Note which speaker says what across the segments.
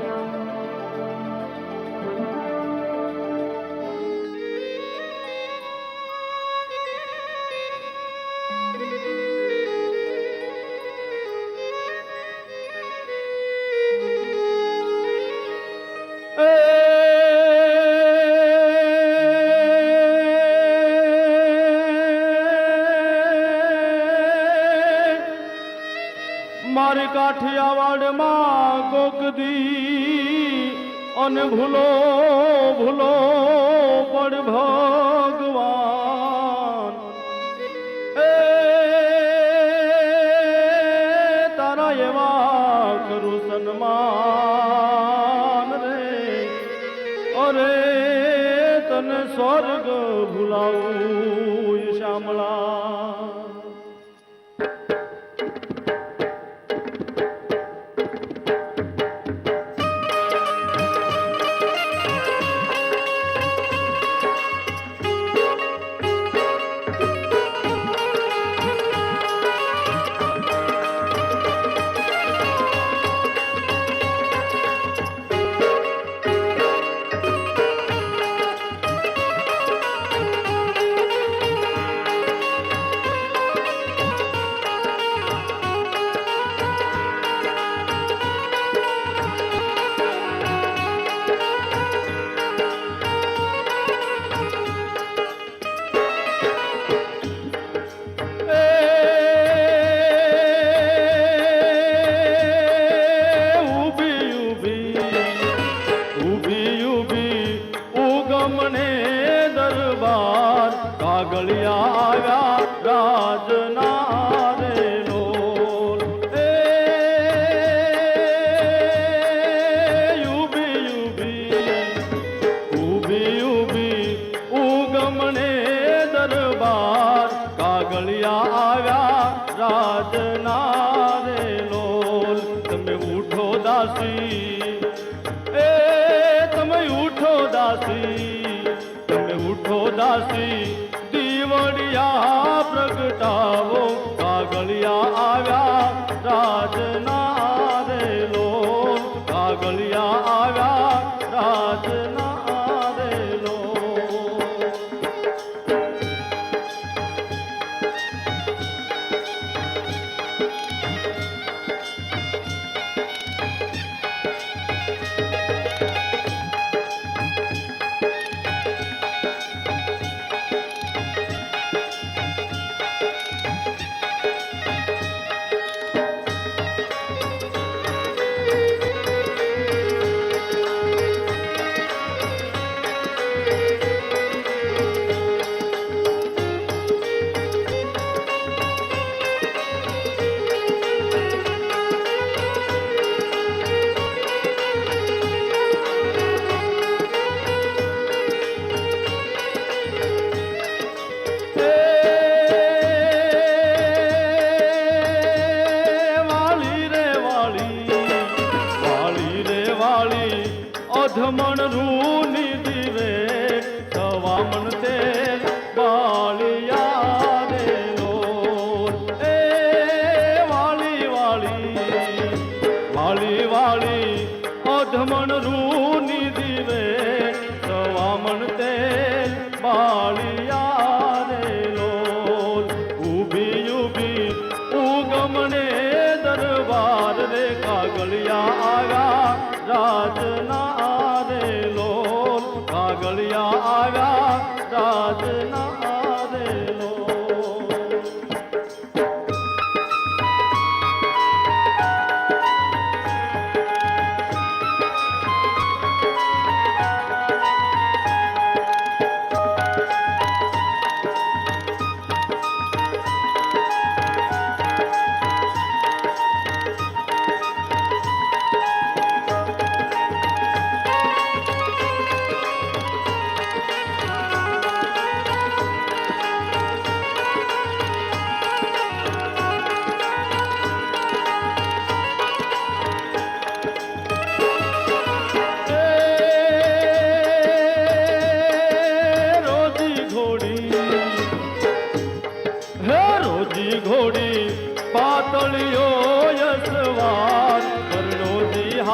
Speaker 1: Thank you. મારી કાઠિયાવાડમાં કોકદી અને ભૂલો ભૂલો પડ ભગવાન.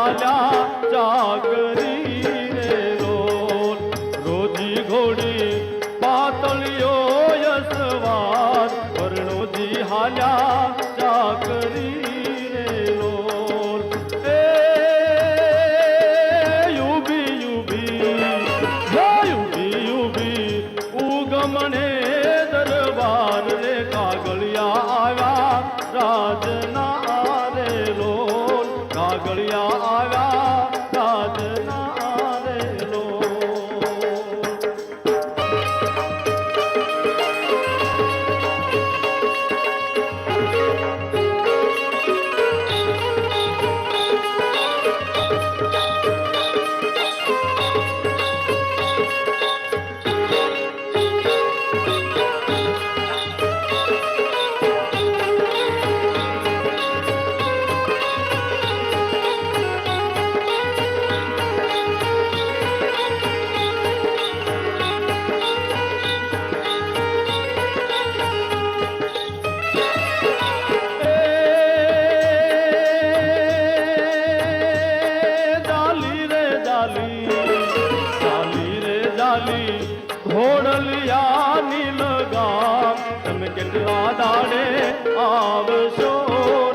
Speaker 1: રાજા જાગરી રે રોલ રોજી ઘોડી પાતળીઓ યસવાન વર્ણોજી હાલ્યા જાગરી રે રોલ એ યુબી યુબી યુબી યુબી ઉગમણે દરબાર રે કાગળિયા કાગળિયા તમે કેટલા દાડે આવશો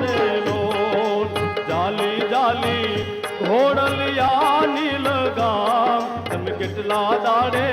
Speaker 1: રે લોટ જાલી જાલી ઘોડલિયાની લગામ તમે કેટલા દાડે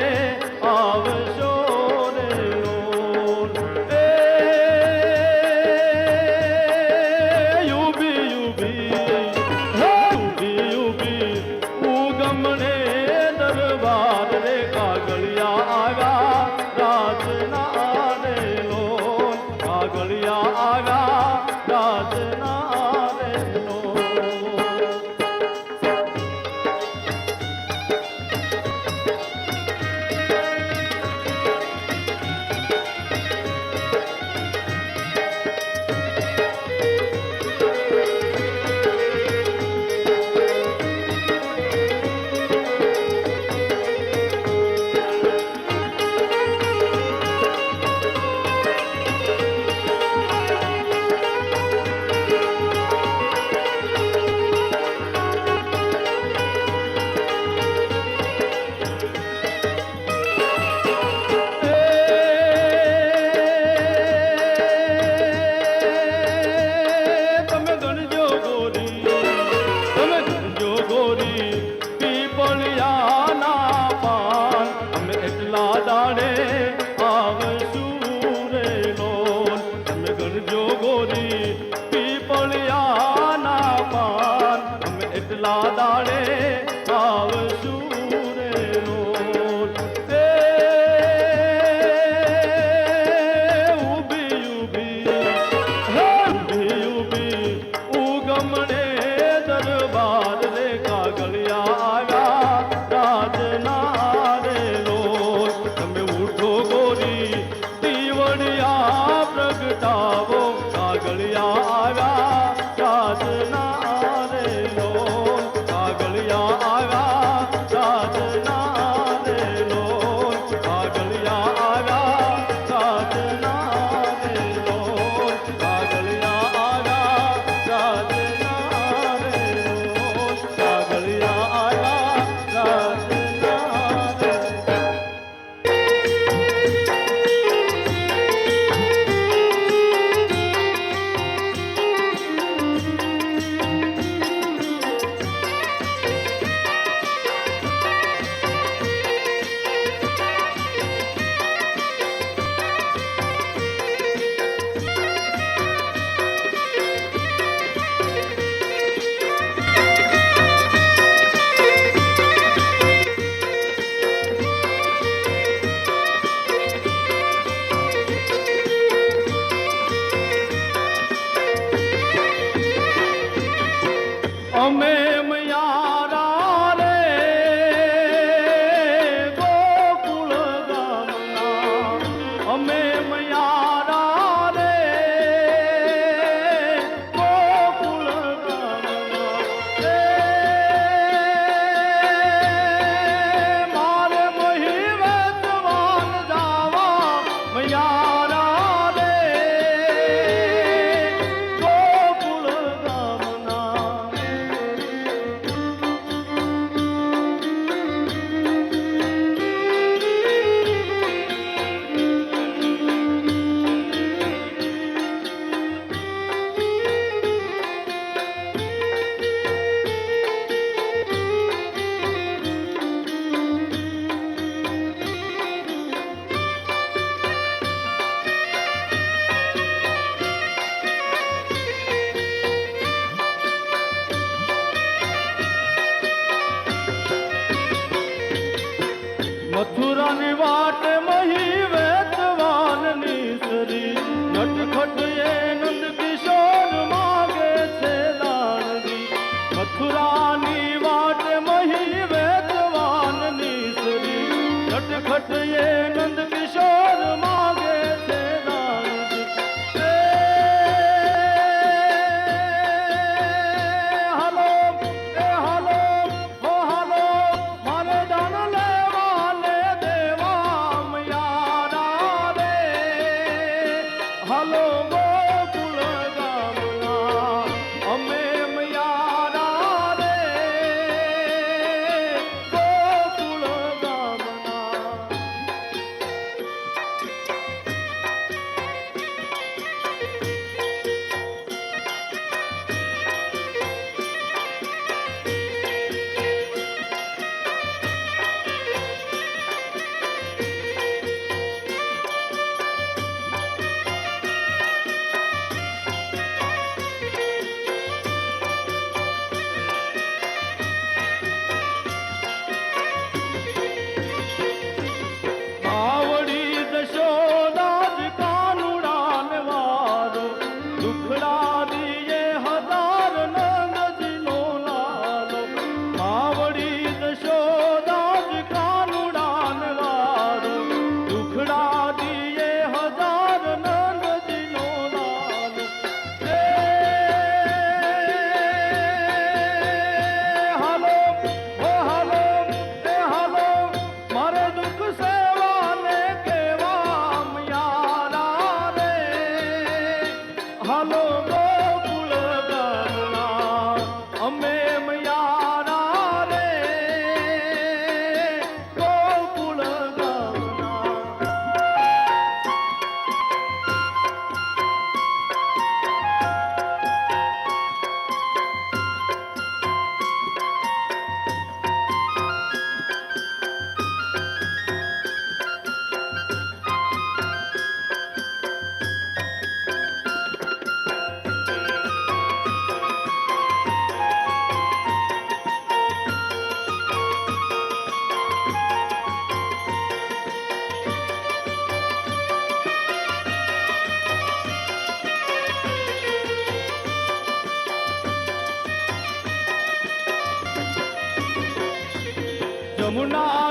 Speaker 1: यमुना